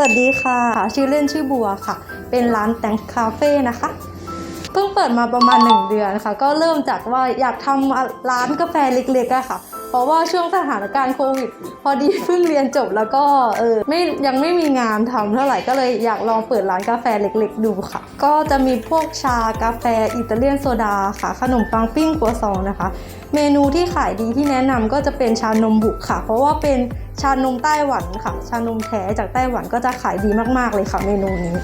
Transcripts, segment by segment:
สวัสดีค่ะ ชื่อเล่นชื่อบัวค่ะ เป็นร้านแตงคาเฟ่นะคะ เพิ่งเปิดมาประมาณ 1 เดือนค่ะ ก็เริ่มจากว่าอยากทำร้านกาแฟเล็กๆอะค่ะ เพราะว่าช่วงสถานการณ์โควิด พอดีเพิ่งเรียนจบแล้วก็เออไม่ยังไม่มีงานทำเท่าไหร่ก็เลยอยากลองเปิดร้านกาแฟเล็กๆ ดูค่ะ ก็จะมีพวกชากาแฟอิตาเลียนโซดาค่ะ ขนมปังปิ้งกัวซองนะคะ เมนูที่ขายดีที่แนะนำก็จะเป็นชานมบุกค่ะ เพราะว่าเป็นชานมไต้หวันค่ะ ชานมแท้จากไต้หวันก็จะขายดีมากๆเลยค่ะเมนูนี้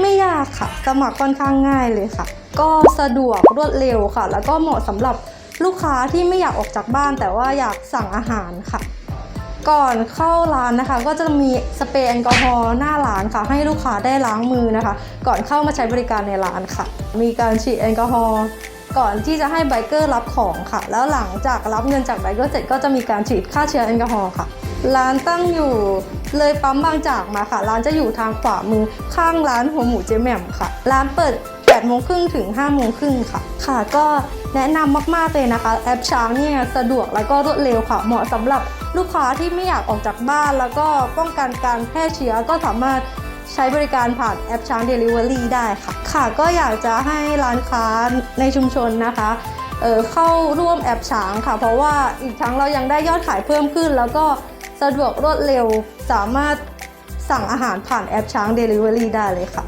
ไม่ยากค่ะ สมัครค่อนข้างง่ายเลยค่ะ ก็สะดวกรวดเร็วค่ะ แล้วก็เหมาะสำหรับลูกค้าที่ไม่อยากออกจากบ้านแต่ว่าอยากสั่งอาหารค่ะ ก่อนเข้าร้านนะคะ ก็จะมีสเปรย์แอลกอฮอล์หน้าร้านค่ะ ให้ลูกค้าได้ล้างมือนะคะ ก่อนเข้ามาใช้บริการในร้านค่ะ มีการฉีดแอลกอฮอล์ก่อนที่จะให้ไบเกอร์รับของค่ะ แล้วหลังจากรับเงินจากไบเกอร์เสร็จก็จะมีการฉีดฆ่าเชื้อแอลกอฮอล์ค่ะ ร้านตั้งอยู่เลยปั๊มบางจากมาค่ะ ร้านจะอยู่ทางขวามือข้างร้านหัวหมูเจ๊แหม่มค่ะ ร้านเปิด 8โมงครึ่งถึง5โมงครึ่งค่ะ ค่ะ ก็แนะนำมากๆเลยนะคะ แอปช้างเนี่ยสะดวกแล้วก็รวดเร็วค่ะ เหมาะสำหรับลูกค้าที่ไม่อยากออกจากบ้าน แล้วก็ป้องกันการแพร่เชื้อก็สามารถใช้บริการผ่านแอปช้าง Delivery ได้ค่ะ ค่ะ ก็อยากจะให้ร้านค้าในชุมชนนะคะเเข้าร่วมแอปช้างค่ะ เพราะว่าอีกทั้งเรายังได้ยอดขายเพิ่มขึ้น แล้วก็สะดวกรวดเร็วสามารถสั่งอาหารผ่านแอปช้าง Delivery ได้เลยค่ะ